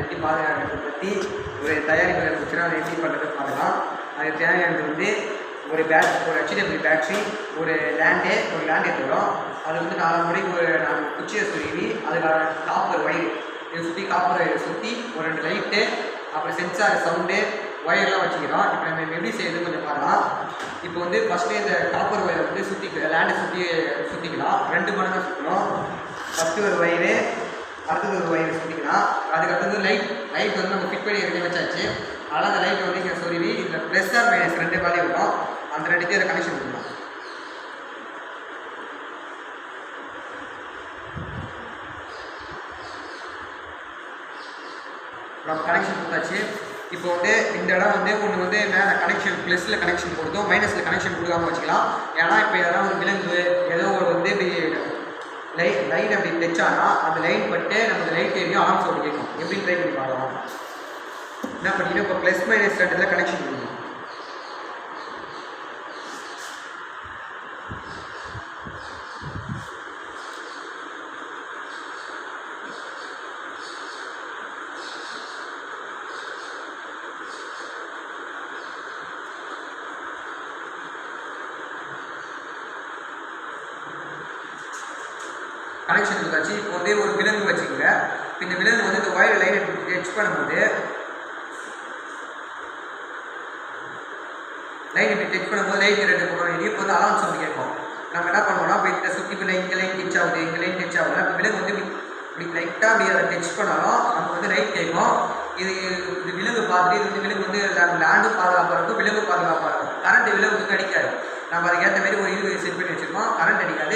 எப்படி பாதுகாக்கிறது பற்றி ஒரு தயாரிப்பு இருந்துச்சுன்னா அதை எப்படி பண்ணுறது பார்க்கலாம். அதுக்கு தேவையானது வந்து ஒரு பேட் ஒரு ஹெச்டிஎஃப்சி பேட்ரி ஒரு லேண்டு ஒரு லேண்ட் எடுத்துக்கிறோம் அது வந்து நாலு மணிக்கு ஒரு நாலு குச்சியை சுருவி அதுக்கான காப்பர் ஒயர் இதை சுற்றி காப்பர் சுற்றி ஒரு ரெண்டு லைட்டு அப்புறம் சென்சார் சவுண்டு ஒயர்லாம் வச்சுக்கிறோம். இப்போ நம்ம எப்படி செய்யறது கொஞ்சம் பார்க்கலாம். இப்போ வந்து ஃபஸ்ட்டு இந்த காப்பர் ஒயரை வந்து சுற்றி லேண்டை சுற்றி சுற்றிக்கலாம் ரெண்டு மடங்காக சுற்றணும் ஃபஸ்ட்டு ஒரு ஒயரு அடுத்தது ஒரு ஒயர் சுற்றிக்கலாம் அதுக்கு அடுத்தது லைட் லைட் வந்து நம்ம ஃபிட் பண்ணி எடுத்து வச்சாச்சு. அதனால் அந்த லைட் வந்து இங்கே சொல்லி இந்த ப்ளஸ் ஆர் மைனஸ் ரெண்டு வேலையும் விடும் அந்த ரெண்டுத்தையும் அதை கனெக்ஷன் பண்ணலாம் நம்ம கனெக்ஷன் கொடுத்தாச்சு. இப்போ வந்து இந்த இடம் வந்து ஒன்று வந்து மேலே கனெக்ஷன் ப்ளஸில் கனெக்ஷன் கொடுத்தோம் மைனஸில் கனெக்ஷன் கொடுக்காம வச்சுக்கலாம். ஏன்னா இப்போ யாராவது ஒரு விலங்கு ஏதோ ஒரு வந்து லைன் அப்படி தைச்சானா அந்த லைன் பட்டு நம்ம லைட் ஏரியும் ஆன் சவுண்ட் கேட்கும் எப்படி ட்ரை பண்ணி பார்க்கலாம் என்ன பண்ணிக்கணும்? இப்போ ப்ளஸ் மைனஸ் ரெண்டில் கனெக்ஷன் கொடுக்கணும் கனெக்ஷன் கொடுத்தாச்சு இப்போ வந்து ஒரு விலங்கு வச்சுக்கோங்க. இப்போ இந்த விலங்கு வந்து இந்த ஒயர் லைனை டச் பண்ணும்போது லைன் இப்படி டச் பண்ணும்போது லைட் ரெண்டு பக்கம் எரியும் இப்போ வந்து அலார்ம் சவுண்ட் கேட்கும். நம்ம என்ன பண்ணுவோம்னா இப்போ இந்த சுற்றி இப்போ இங்கே லைன் டச் ஆகுது இங்கே லைன் டச் ஆகுது. இப்போ விலங்கு வந்து இப்படி லைட்டாக அப்படி அதை டச் பண்ணாலும் நமக்கு வந்து லைட் கேட்கும். இது இது விலங்கு பார்த்துட்டு இது வந்து விலங்கு வந்து லேண்டு பாதுகாப்பாக இருக்கும் விலங்கு பாதுகாப்பாக இருக்கும் கரண்ட் விலங்கு வந்து அடிக்காது. நம்ம அதுக்கேற்ற மாதிரி ஒரு இது செட் பண்ணி வச்சுருக்கோம். கரண்ட் அடிக்காது.